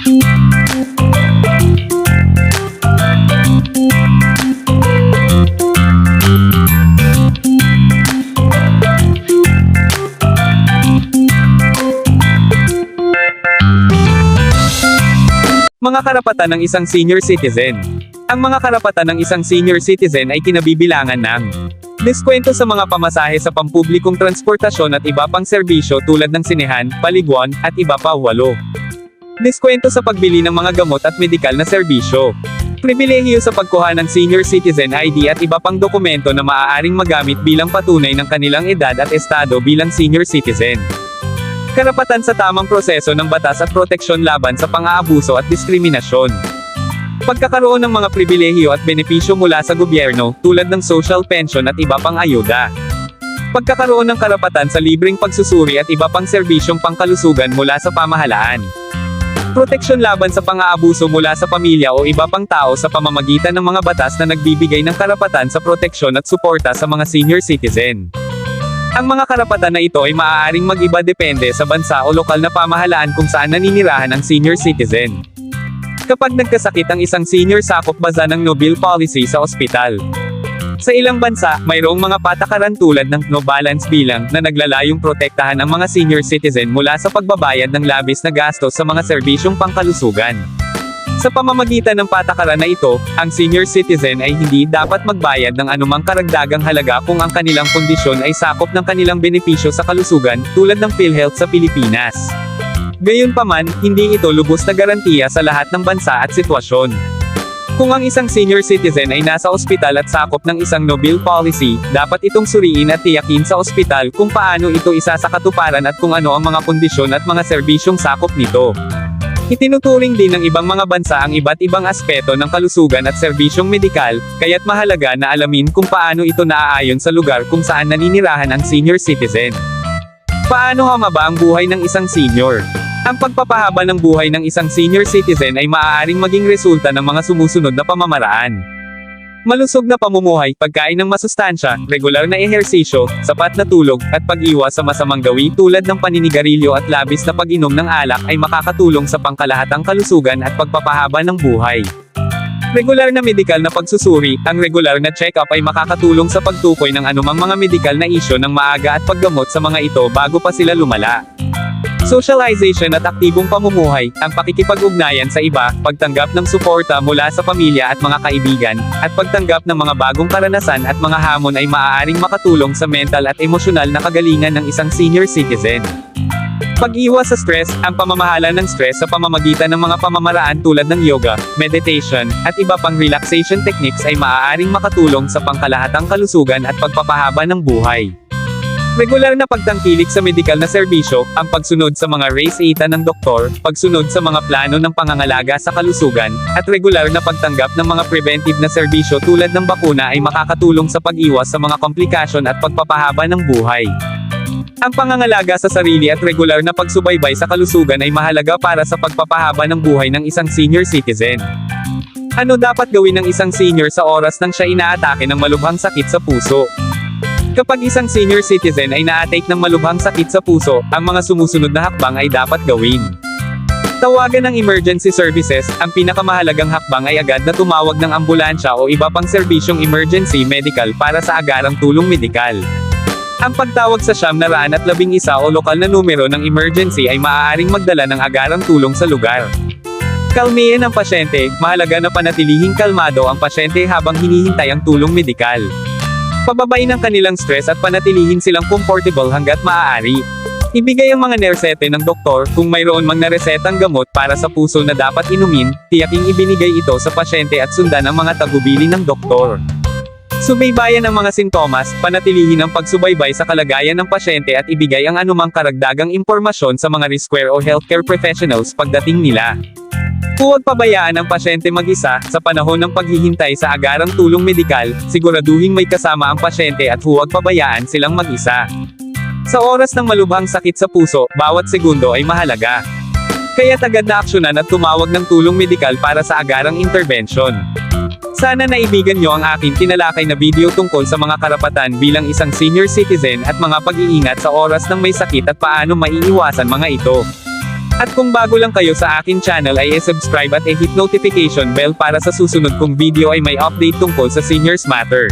Mga karapatan ng isang senior citizen. Ang mga karapatan ng isang senior citizen ay kinabibilangan ng Diskwento sa mga pamasahe sa pampublikong transportasyon at iba pang serbisyo tulad ng sinehan, paliguan, at iba pa walo. Diskwento sa pagbili ng mga gamot at medikal na serbisyo. Pribilehiyo sa pagkuha ng senior citizen ID at iba pang dokumento na maaaring magamit bilang patunay ng kanilang edad at estado bilang senior citizen. Karapatan sa tamang proseso ng batas at proteksyon laban sa pang-aabuso at diskriminasyon. Pagkakaroon ng mga pribilehiyo at benepisyo mula sa gobyerno, tulad ng social pension at iba pang ayuda. Pagkakaroon ng karapatan sa libreng pagsusuri at iba pang serbisyong pangkalusugan mula sa pamahalaan. Proteksyon laban sa pang-aabuso mula sa pamilya o iba pang tao sa pamamagitan ng mga batas na nagbibigay ng karapatan sa proteksyon at suporta sa mga senior citizen. Ang mga karapatan na ito ay maaaring mag-iba depende sa bansa o lokal na pamahalaan kung saan naninirahan ang senior citizen. Kapag nagkasakit ang isang senior sakop baza ng Nobel policy sa ospital. Sa ilang bansa, mayroong mga patakaran tulad ng no balance bilang na naglalayong protektahan ang mga senior citizen mula sa pagbabayad ng labis na gastos sa mga serbisyong pangkalusugan. Sa pamamagitan ng patakaran na ito, ang senior citizen ay hindi dapat magbayad ng anumang karagdagang halaga kung ang kanilang kondisyon ay sakop ng kanilang benepisyo sa kalusugan, tulad ng PhilHealth sa Pilipinas. Gayunpaman, hindi ito lubos na garantiya sa lahat ng bansa at sitwasyon. Kung ang isang senior citizen ay nasa ospital at sakop ng isang Nobel policy, dapat itong suriin at tiyakin sa ospital kung paano ito isa sa katuparan at kung ano ang mga kondisyon at mga serbisyong sakop nito. Itinuturing din ng ibang mga bansa ang iba't ibang aspeto ng kalusugan at serbisyong medikal, kaya't mahalaga na alamin kung paano ito naaayon sa lugar kung saan naninirahan ang senior citizen. Paano humaba ang buhay ng isang senior? Ang pagpapahaba ng buhay ng isang senior citizen ay maaaring maging resulta ng mga sumusunod na pamamaraan. Malusog na pamumuhay, pagkain ng masustansya, regular na ehersisyo, sapat na tulog, at pag-iwas sa masamang gawi tulad ng paninigarilyo at labis na pag-inom ng alak ay makakatulong sa pangkalahatang kalusugan at pagpapahaba ng buhay. Regular na medikal na pagsusuri, ang regular na check-up ay makakatulong sa pagtukoy ng anumang mga medikal na isyo ng maaga at paggamot sa mga ito bago pa sila lumala. Socialization at aktibong pamumuhay, ang pakikipag-ugnayan sa iba, pagtanggap ng suporta mula sa pamilya at mga kaibigan, at pagtanggap ng mga bagong karanasan at mga hamon ay maaaring makatulong sa mental at emosyonal na kagalingan ng isang senior citizen. Pag-iwas sa stress, ang pamamahala ng stress sa pamamagitan ng mga pamamaraan tulad ng yoga, meditation, at iba pang relaxation techniques ay maaaring makatulong sa pangkalahatang kalusugan at pagpapahaba ng buhay. Regular na pagtangkilik sa medikal na serbisyo, ang pagsunod sa mga race ita ng doktor, pagsunod sa mga plano ng pangangalaga sa kalusugan, at regular na pagtanggap ng mga preventive na serbisyo tulad ng bakuna ay makakatulong sa pag-iwas sa mga komplikasyon at pagpapahaba ng buhay. Ang pangangalaga sa sarili at regular na pagsubaybay sa kalusugan ay mahalaga para sa pagpapahaba ng buhay ng isang senior citizen. Ano dapat gawin ng isang senior sa oras nang siya inaatake ng malubhang sakit sa puso? Kapag isang senior citizen ay na-take ng malubhang sakit sa puso, ang mga sumusunod na hakbang ay dapat gawin. Tawagan ng emergency services, ang pinakamahalagang hakbang ay agad na tumawag ng ambulansya o iba pang serbisyong emergency medical para sa agarang tulong medikal. Ang pagtawag sa siyam na raan at labing isa o lokal na numero ng emergency ay maaaring magdala ng agarang tulong sa lugar. Kalmihin ang pasyente, mahalaga na panatilihing kalmado ang pasyente habang hinihintay ang tulong medikal. Pababain ang kanilang stress at panatilihin silang comfortable hanggat maaari. Ibigay ang mga nersete ng doktor kung mayroon mang naresetang gamot para sa puso na dapat inumin, tiyaking ibinigay ito sa pasyente at sundan ang mga tagubili ng doktor. Subaybayan ang mga sintomas, panatilihin ang pagsubaybay sa kalagayan ng pasyente at ibigay ang anumang karagdagang impormasyon sa mga riskware o healthcare professionals pagdating nila. Huwag pabayaan ang pasyente mag-isa, sa panahon ng paghihintay sa agarang tulong medikal, siguraduhing may kasama ang pasyente at huwag pabayaan silang mag-isa. Sa oras ng malubhang sakit sa puso, bawat segundo ay mahalaga. Kaya tagad na aksyonan at tumawag ng tulong medikal para sa agarang intervention. Sana naibigan nyo ang aking tinalakay na video tungkol sa mga karapatan bilang isang senior citizen at mga pag-iingat sa oras ng may sakit at paano maiiwasan mga ito. At kung bago lang kayo sa akin channel ay e-subscribe at e-hit notification bell para sa susunod kong video ay may update tungkol sa Seniors Matter.